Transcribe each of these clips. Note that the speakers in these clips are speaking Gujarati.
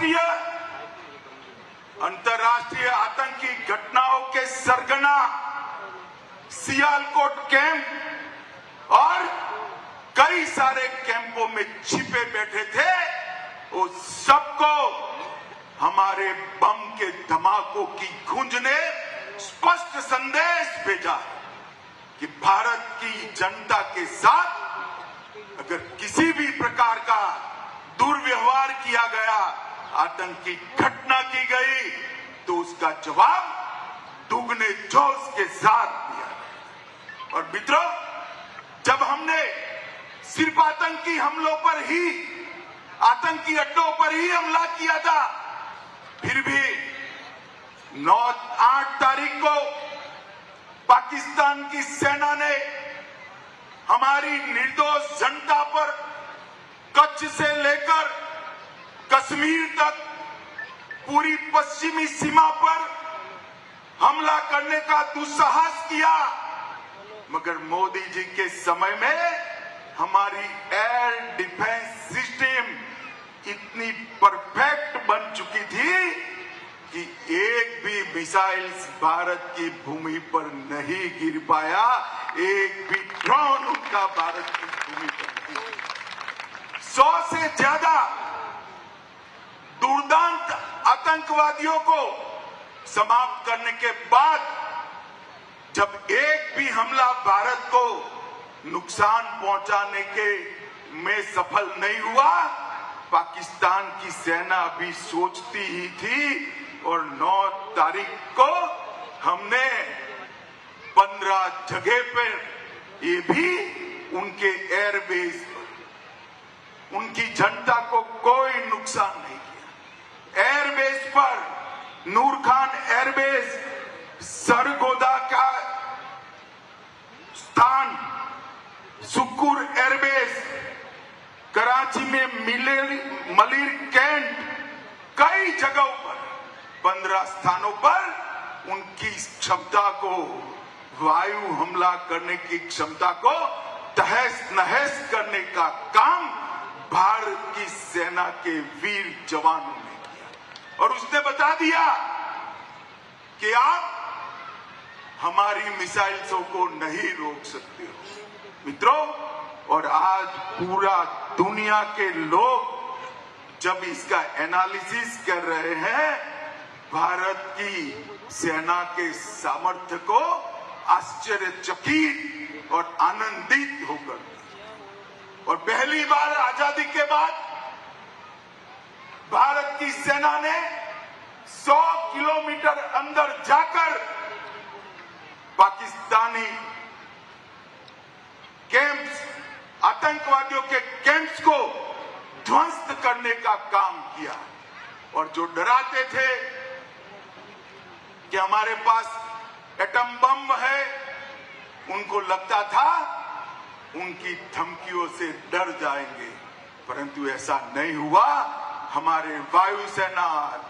राष्ट्रीय, अंतर्राष्ट्रीय आतंकी घटनाओं के सरगना, सियालकोट कैंप और कई सारे कैंपों में छिपे बैठे थे, वो सबको हमारे बम के धमाकों की गूंज ने स्पष्ट संदेश भेजा कि भारत की जनता के साथ अगर किसी भी प्रकार का दुर्व्यवहार किया गया आतंकी घटना की गई तो उसका जवाब दुगने जोश के साथ दिया और मित्रों, जब हमने सिर्फ़ आतंकी हमलों पर ही, आतंकी अड्डों पर ही हमला किया था, फिर भी नौ आठ तारीख को पाकिस्तान की सेना ने हमारी निर्दोष जनता पर कच्छ से कश्मीर तक, पूरी पश्चिमी सीमा पर हमला करने का दुस्साहस किया। मगर मोदी जी के समय में हमारी एयर डिफेंस सिस्टम इतनी परफेक्ट बन चुकी थी कि एक भी मिसाइल भारत की भूमि पर नहीं गिर पाया। एक भी ड्रोन उनका भारत की भूमि पर नहीं। सौ से ज़्यादा दुर्दांत आतंकवादियों को समाप्त करने के बाद जब एक भी हमला भारत को नुकसान पहुँचाने के में सफल नहीं हुआ, पाकिस्तान की सेना अभी सोचती ही थी और 9 तारीख को हमने 15 जगह पर ये भी उनके एयरबेस पर, उनकी जनता को कोई नुकसान नहीं पर नूर खान एयरबेस सरगोदा का स्थान सुकुर एयरबेस कराची में मिलेर, मलिर कैंट कई जगहों पर, पंद्रह स्थानों पर उनकी क्षमता को, वायु हमला करने की क्षमता को तहस नहस करने का काम भारत की सेना के वीर जवानों ने और उसने बता दिया कि आप हमारी मिसाइल्सों को नहीं रोक सकते हो। मित्रों, और आज पूरा दुनिया के लोग जब इसका एनालिसिस कर रहे हैं, भारत की सेना के सामर्थ्य को आश्चर्यचकित और आनंदित होकर। और पहली बार आज़ादी के बाद भारत की सेना ने 100 किलोमीटर अंदर जाकर पाकिस्तानी कैंप्स, आतंकवादियों के कैंप्स को ध्वस्त करने का काम किया। और जो डराते थे कि हमारे पास एटम बम है, उनको लगता था उनकी धमकियों से डर जाएँगे, परंतु ऐसा नहीं हुआ। हमारे वायुसेना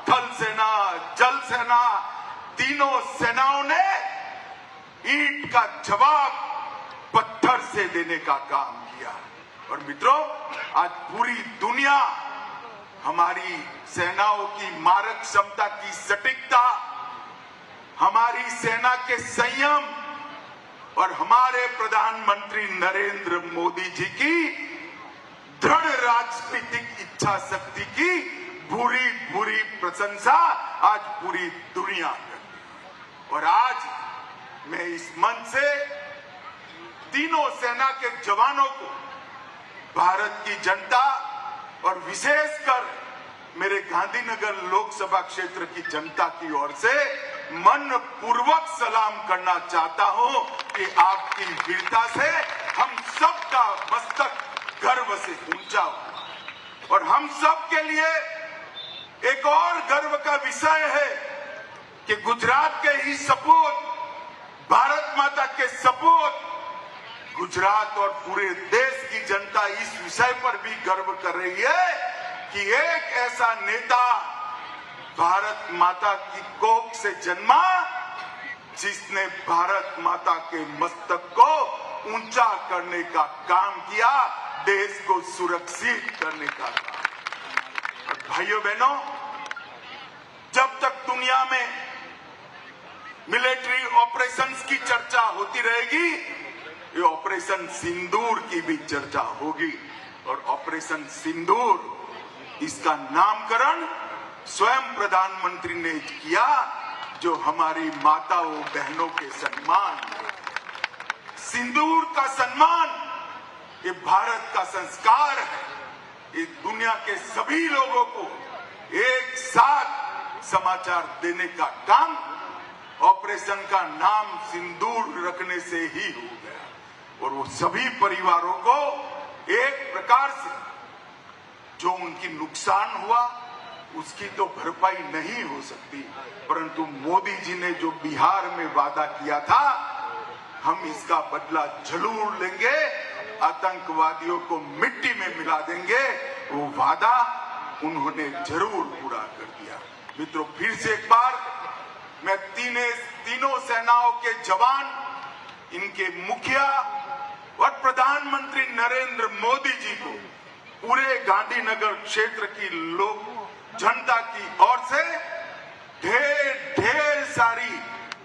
थल सेना, जल सेना, तीनों सेनाओं ने ईट का जवाब पत्थर से देने का काम किया। और मित्रों, आज पूरी दुनिया हमारी सेनाओं की मारक क्षमता की सटीकता, हमारी सेना के संयम और हमारे प्रधानमंत्री नरेंद्र मोदी जी की दृढ़ राजनीतिक इच्छा शक्ति की बुरी बुरी प्रशंसा आज पूरी दुनिया करती और आज मैं इस मंच से तीनों सेना के जवानों को, भारत की जनता और विशेषकर मेरे गांधीनगर लोकसभा क्षेत्र की जनता की ओर से मन पूर्वक सलाम करना चाहता हूँ कि आपकी वीरता से हम सबका मस्तक से ऊँचा हुआ और हम सब के लिए एक और गर्व का विषय है कि गुजरात के ही सपूत, भारत माता के सपूत, गुजरात और पूरे देश की जनता इस विषय पर भी गर्व कर रही है कि एक ऐसा नेता भारत माता की कोख से जन्मा, जिसने भारत माता के मस्तक को ऊँचा करने का काम किया। देश को सुरक्षित करने का काम। और भाइयों बहनों जब तक दुनिया में मिलिट्री ऑपरेशंस की चर्चा होती रहेगी, ये ऑपरेशन सिंदूर की भी चर्चा होगी। और ऑपरेशन सिंदूर, इसका नामकरण स्वयं प्रधानमंत्री ने किया, जो हमारी माताओं बहनों के सम्मान सिंदूर का सम्मान ये भारत का संस्कार है ये दुनिया के सभी लोगों को एक साथ समाचार देने का काम ऑपरेशन का नाम सिंदूर रखने से ही हो गया। और वो सभी परिवारों को एक प्रकार से जो उनकी नुकसान हुआ, उसकी तो भरपाई नहीं हो सकती। परंतु मोदी जी ने जो बिहार में वादा किया था, हम इसका बदला ज़रूर लेंगे। आतंकवादियों को मिट्टी में मिला देंगे, वो वादा उन्होंने ज़रूर पूरा कर दिया। मित्रों, फिर से एक बार मैं तीने, तीनों सेनाओं के जवान, इनके मुखिया और प्रधानमंत्री नरेंद्र मोदी जी को पूरे गांधीनगर क्षेत्र की लोग जनता की ओर से ढेर ढेर सारी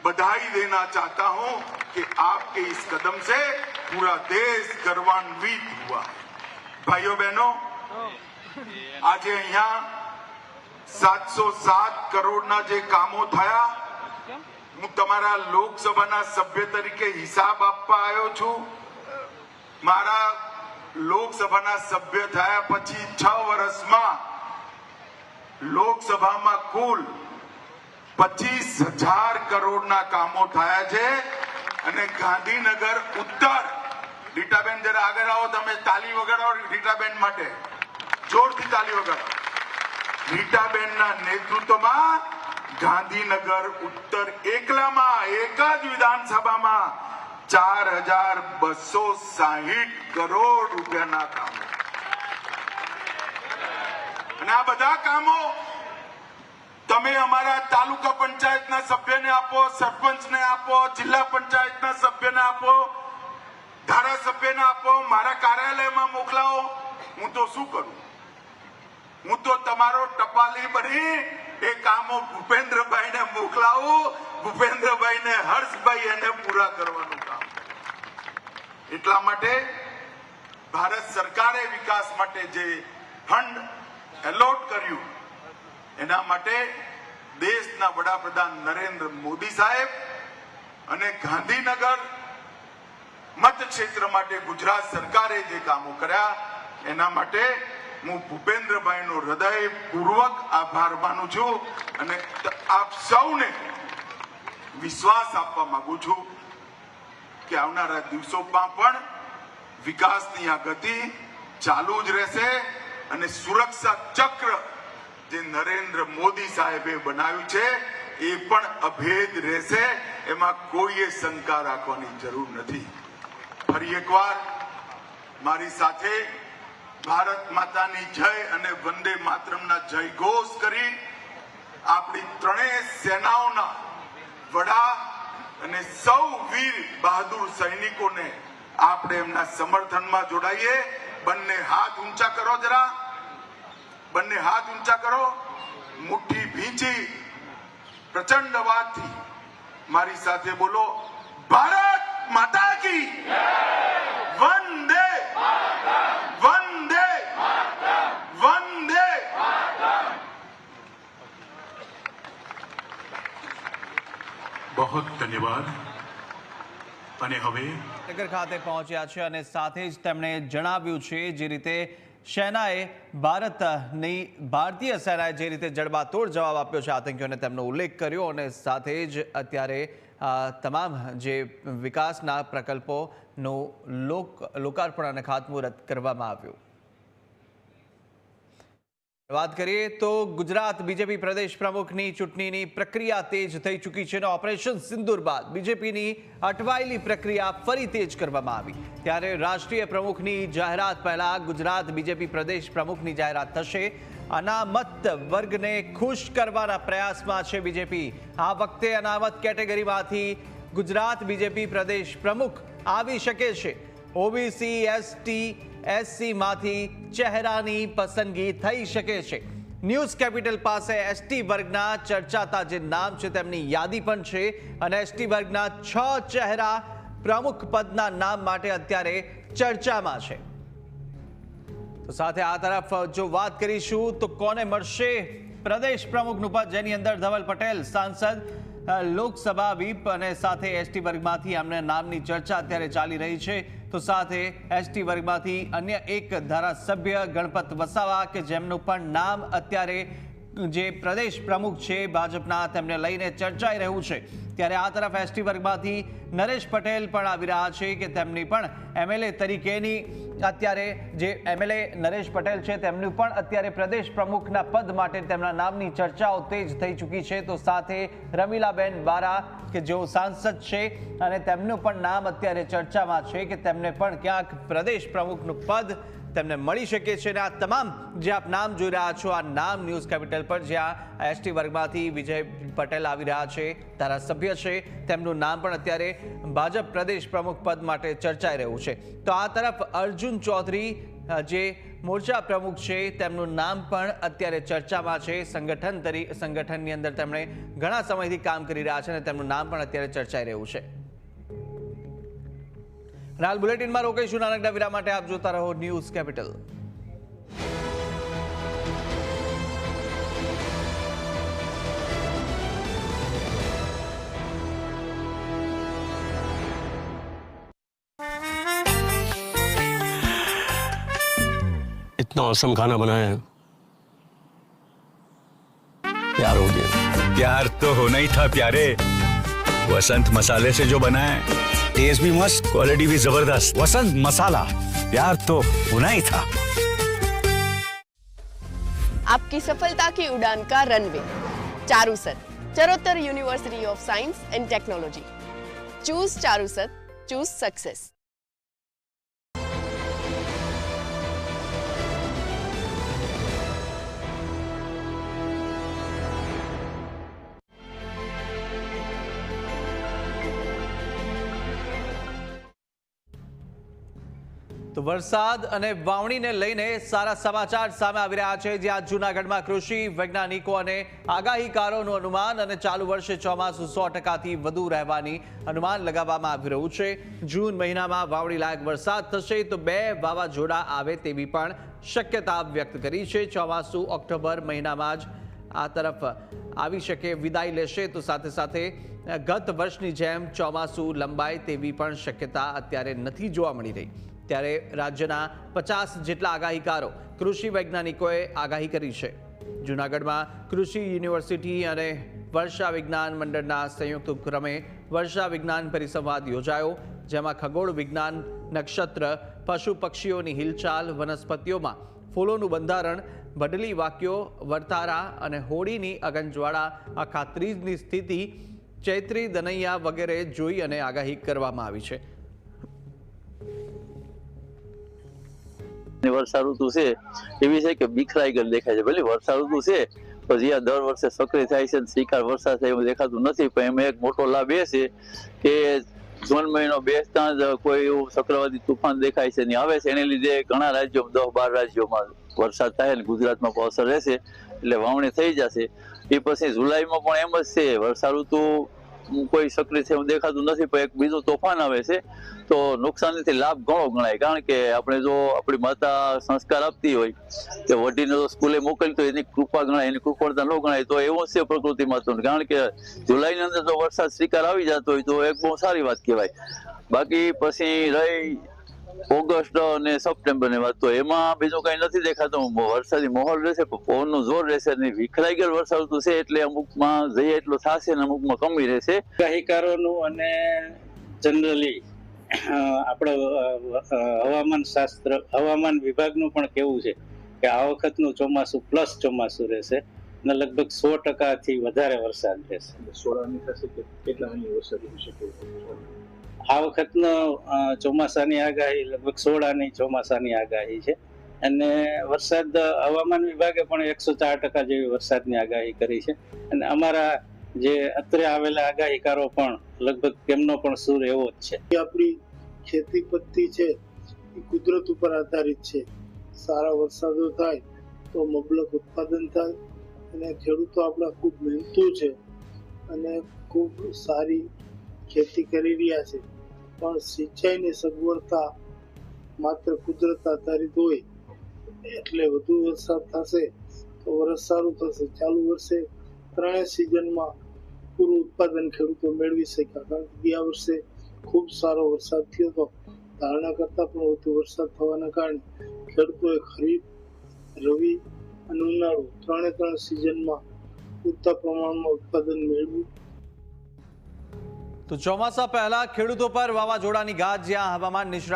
बधाई देना चाहता हूँ कि आपके इस कदम से पूरा देश गर्वान्वित हुआ है ભાઈઓ બહેનો આજે અહીંયા સાતસો સાત કરોડના જે કામો થયા હું તમારા લોકસભાના સભ્ય તરીકે હિસાબ આપવા આવ્યો છું મારા લોકસભાના સભ્ય થયા પછી છ વર્ષમાં લોકસભામાં કુલ પચીસ હજાર કરોડના કામો થયા છે અને ગાંધીનગર ઉત્તર. રીટાબેન, જરા આગળ આવો, તમે તાલી વગાડો રીટાબેન માટે. જોરથી તાલી વગાડો. રીટાબેનના નેતૃત્વમાં ગાંધીનગર ઉત્તર એકલામાં, એક જ વિધાનસભામાં ચાર હજાર બસો સાહીઠ કરોડ રૂપિયાના કામો. અને આ બધા કામો તમે અમારા તાલુકા પંચાયતના સભ્યને આપો, સરપંચને આપો, જિલ્લા પંચાયતના સભ્યને આપો, ધારાસભ્યને આપો, મારા કાર્યાલયમાં મોકલાવો. હું તો શું કરું? હું તો તમારો ટપાલી બની એ કામો ભૂપેન્દ્રભાઈને મોકલાવું, ભૂપેન્દ્રભાઈને હર્ષભાઈ એને પૂરા કરવાનું કામ. એટલા માટે ભારત સરકારે વિકાસ માટે જે ફંડ એલોટ કર્યું એના માટે દેશના વડાપ્રધાન નરેન્દ્ર મોદી સાહેબ અને ગાંધીનગર મતક્ષેત્ર માટે ગુજરાત સરકારે જે કામો કર્યા, એના માટે હું ભૂપેન્દ્રભાઈનો હૃદયપૂર્વક આભાર માનું છું અને આપ સૌને વિશ્વાસ આપવા માંગુ છું કે આવનારા દિવસોમાં પણ વિકાસની આ ગતિ ચાલુ જ રહેશે અને સુરક્ષા ચક્ર જે નરેન્દ્ર મોદી સાહેબે બનાવ્યું છે, એ પણ અભેદ રહેશે, એમાં કોઈએ શંકા રાખવાની જરૂર નથી. ફરી એકવાર મારી સાથે ભારત માતાની જય અને વંદે માતરમના જય ઘોષ કરી આપણી ત્રણેય સેનાઓના વડા અને સૌ વીર બહાદુર સૈનિકોને આપણે એમના સમર્થનમાં જોડાઈએ. બંને હાથ ઊંચા કરો જરા. બંને હાથ ઊંચા કરો મુઠ્ઠી ભીંચી પ્રચંડ અવાજથી મારી સાથે બોલો ભારત માતા કી વંદે વંદે વંદે. બહુ ધન્યવાદ. અને હવે નગર ખાતે પહોંચ્યા છે અને સાથે જ તેમણે જણાવ્યું છે જે રીતે સેનાએ ભારતની ભારતીય સેનાએ જે રીતે જડબાતોડ જવાબ આપ્યો છે આતંકીઓને તેમનો ઉલ્લેખ કર્યો અને સાથે જ અત્યારે તમામ જે વિકાસના પ્રકલ્પોનું લોક, લોકાર્પણ અને ખાતમુહૂર્ત કરવામાં આવ્યું. વાત કરીએ તો ગુજરાત બીજેપી પ્રદેશ પ્રમુખની ચૂંટણીની પ્રક્રિયા તેજ થઈ ચૂકી છે અને ઓપરેશન સિંદુર બાદ બીજેપીની અટવાયેલી પ્રક્રિયા ફરી તેજ કરવામાં આવી. ત્યારે રાષ્ટ્રીય પ્રમુખની જાહેરાત પહેલા ગુજરાત બીજેપી પ્રદેશ પ્રમુખની જાહેરાત થશે. અનામત વર્ગને ખુશ કરવાના પ્રયાસમાં છે બીજેપી. આ વખતે અનામત કેટેગરીમાંથી ગુજરાત બીજેપી પ્રદેશ પ્રમુખ આવી શકે છે. ઓબીસી, એસટી એસસીમાંથી ચહેરાની પસંદગી થઈ શકે છે. ન્યૂઝ કેપિટલ પાસે એસટી વર્ગના ચર્ચાતા જે નામ છે તેમની યાદી પણ છે અને એસટી વર્ગના છ ચહેરા પ્રમુખ પદના નામ માટે અત્યારે ચર્ચામાં છે. તો સાથે આ તરફ જો વાત કરીશું તો કોને મળશે? પ્રદેશ પ્રમુખનું પદ, જેની અંદર ધવલ પટેલ, સાંસદ લોકસભા વીપ અને સાથે એસટી વર્ગમાંથી આમના નામની ચર્ચા અત્યારે ચાલી રહી છે. તો સાથે એસટી વર્ગમાંથી અન્ય એક ધારાસભ્ય ગણપત વસાવા, કે જેમનું પણ નામ અત્યારે જે પ્રદેશ પ્રમુખ છે ભાજપના, તેમને લઈને ચર્ચાઈ રહ્યું છે. ત્યારે આ તરફ એસટી વર્ગમાંથી નરેશ પટેલ પણ આવી રહ્યા છે કે તેમની પણ એમએલએ તરીકેની અત્યારે જે એમએલએ નરેશ પટેલ છે, તેમનું પણ અત્યારે પ્રદેશ પ્રમુખના પદ માટે તેમના નામની ચર્ચાઓ તેજ થઈ ચૂકી છે. તો સાથે રમીલાબેન બારા, કે જેઓ સાંસદ છે, અને તેમનું પણ નામ અત્યારે ચર્ચામાં છે કે તેમને પણ ક્યાંક પ્રદેશ પ્રમુખનું પદ તેમને મળી શકે છે અને આ તમામ જે આપ નામ જોઈ રહ્યા છો, આ નામ ન્યૂઝ કેપિટલ પર જ્યાં એસટી વર્ગમાંથી વિજય પટેલ આવી રહ્યા છે, ધારાસભ્ય છે, તેમનું નામ પણ અત્યારે ભાજપ પ્રદેશ પ્રમુખ પદ માટે ચર્ચાઈ રહ્યું છે. તો આ તરફ અર્જુન ચૌધરી જે મોરચા પ્રમુખ છે, તેમનું નામ પણ અત્યારે ચર્ચામાં છે. સંગઠન તરી, સંગઠનની અંદર તેમણે ઘણા સમયથી કામ કરી રહ્યા છે અને તેમનું નામ પણ અત્યારે ચર્ચાઈ રહ્યું છે. અને હાલ બુલેટિનમાં રોકીશું નાનકડા વિરામ માટે આપ જોતા રહો ન્યૂઝ કેપિટલ इतना औसम खाना बनाया है प्यार हो गया प्यार तो होना ही था प्यारे वसंत मसाले से जो बना है टेस्ट भी मस्त क्वालिटी भी ज़बरदस्त. वसंत मसाला. प्यार तो होना ही था. आपकी सफलता की उड़ान का runway Charusat Charotar university of science and technology choose Charusat choose success તો વરસાદ અને વાવણીને લઈને સારા સમાચાર સામે આવી રહ્યા છે જ્યાં જૂનાગઢમાં કૃષિ, વૈજ્ઞાનિકો અને આગાહીકારોનું અનુમાન અને ચાલુ વર્ષે ચોમાસું સો ટકાથી વધુ રહેવાની અનુમાન લગાવવામાં આવી રહ્યું છે. જૂન મહિનામાં વાવણી લાયક વરસાદ થશે તો બે વાવાઝોડા આવે તેવી પણ શક્યતા વ્યક્ત કરી છે. ચોમાસું ઓક્ટોબર મહિનામાં જ આ તરફ આવી શકે, વિદાય લેશે તો સાથે સાથે ગત વર્ષની જેમ ચોમાસું લંબાય તેવી પણ શક્યતા અત્યારે નથી જોવા મળી રહી. ત્યારે રાજ્યના પચાસ જેટલા આગાહીકારો કૃષિ વૈજ્ઞાનિકોએ આગાહી કરી છે. જૂનાગઢમાં કૃષિ યુનિવર્સિટી અને વર્ષા વિજ્ઞાન મંડળના સંયુક્ત ઉપક્રમે વર્ષા વિજ્ઞાન પરિસંવાદ યોજાયો, જેમાં ખગોળ વિજ્ઞાન, નક્ષત્ર, પશુ પક્ષીઓની હિલચાલ, વનસ્પતિઓમાં ફૂલોનું બંધારણ બદલી વાક્યો, વર્તારા અને હોળીની અગનજ્વાળા આખા ત્રીજની સ્થિતિ, ચૈત્રી દનૈયા વગેરે જોઈ અને આગાહી કરવામાં આવી છે. વર્ષા ઋતુ છે, એવી છે કે બિખરાઈ ગયેલ દેખાય છે. ભલે વર્ષા ઋતુ છે પછી આ દર વર્ષે સક્રિય થાય છે શિકાર વરસાદ થાય એવું દેખાતું નથી, પણ એમાં એક મોટો લાભ એ છે કે જૂન મહિનો બેસતા જ કોઈ એવું ચક્રવાતી તુફાન દેખાય છે ને આવે છે, એને લીધે ઘણા રાજ્યો દસ બાર રાજ્યોમાં વરસાદ થાય ને ગુજરાતમાં પણ અસર રહેશે, એટલે વાવણી થઈ જશે. એ પછી જુલાઈમાં પણ એમ જ છે, વર્ષા ઋતુ કોઈ સક્રિય છે એવું દેખાતું નથી, પણ એક બીજું તોફાન આવે છે, તો નુકસાનીથી લાભ ઘણો ગણાય. કારણ કે આપણે જો આપણી માતા સંસ્કાર આપતી હોય, કે વડીને જો સ્કૂલે મોકલી તો એની કૃપા ગણાય, એની કૃપણતા ન ગણાય, તો એવું છે પ્રકૃતિમાં તો. કારણ કે જુલાઈની અંદર જો વરસાદ સ્વીકાર આવી જતો હોય, તો એક બહુ સારી વાત કહેવાય. બાકી પછી રહી ઓગસ્ટ અને સપ્ટેમ્બરની વાત તો એમાં બીજું કઈ નથી દેખાતું. વરસાદી માહોલ રહેશે પવનનું જોર રહેશે અને વિખરાઈ ગયેલ વરસાદ ઋતુ છે એટલે અમુકમાં જઈએ એટલો થશે ને અમુકમાં કમી રહેશે. ગાયિકારોનું અને જનરલી આપણે હવામાન શાસ્ત્ર હવામાન વિભાગનું પણ કેવું છે કે આ વખતનું ચોમાસું પ્લસ ચોમાસું રહેશે અને લગભગ સો ટકાથી વધારે વરસાદ રહેશે. આ વખતનો ચોમાસાની આગાહી લગભગ સોળાની ચોમાસાની આગાહી છે. અને વરસાદ, હવામાન વિભાગે પણ એકસો ચાર ટકા જેવી વરસાદની આગાહી કરી છે. અને અમારા જે અત્રે આવેલા આગાહીકારો પણ લગભગ તેમનો પણ સૂર એવો જ છે. આપણી ખેતી પદ્ધતિ છે, એ કુદરત ઉપર આધારિત છે. સારા વરસાદો થાય તો મબલક ઉત્પાદન થાય અને ખેડૂતો આપણા ખૂબ મહેનતુ છે અને ખૂબ સારી ખેતી કરી રહ્યા છે. પણ સિંચાઈની સગવડતા માત્ર કુદરત આધારિત હોય, એટલે વધુ વરસાદ થશે તો વરસ સારું થશે. ચાલુ વર્ષે ત્રણેય સિઝનમાં પૂરું ઉત્પાદન ખેડૂતો મેળવી શક્યા, કારણ કે ગયા વર્ષે ખૂબ સારો વરસાદ થયો હતો. ધારણા કરતાં પણ વધુ વરસાદ થવાના કારણે ખેડૂતોએ ખરીફ, રવિ અને ઉનાળુ ત્રણે ત્રણ સિઝનમાં પૂરતા પ્રમાણમાં ઉત્પાદન મેળવ્યું. તો ચોમાસા પહેલા ખેડૂતો પર વાવાઝોડાની ગાજ જ્યાં હવામાન નિષ્ણાત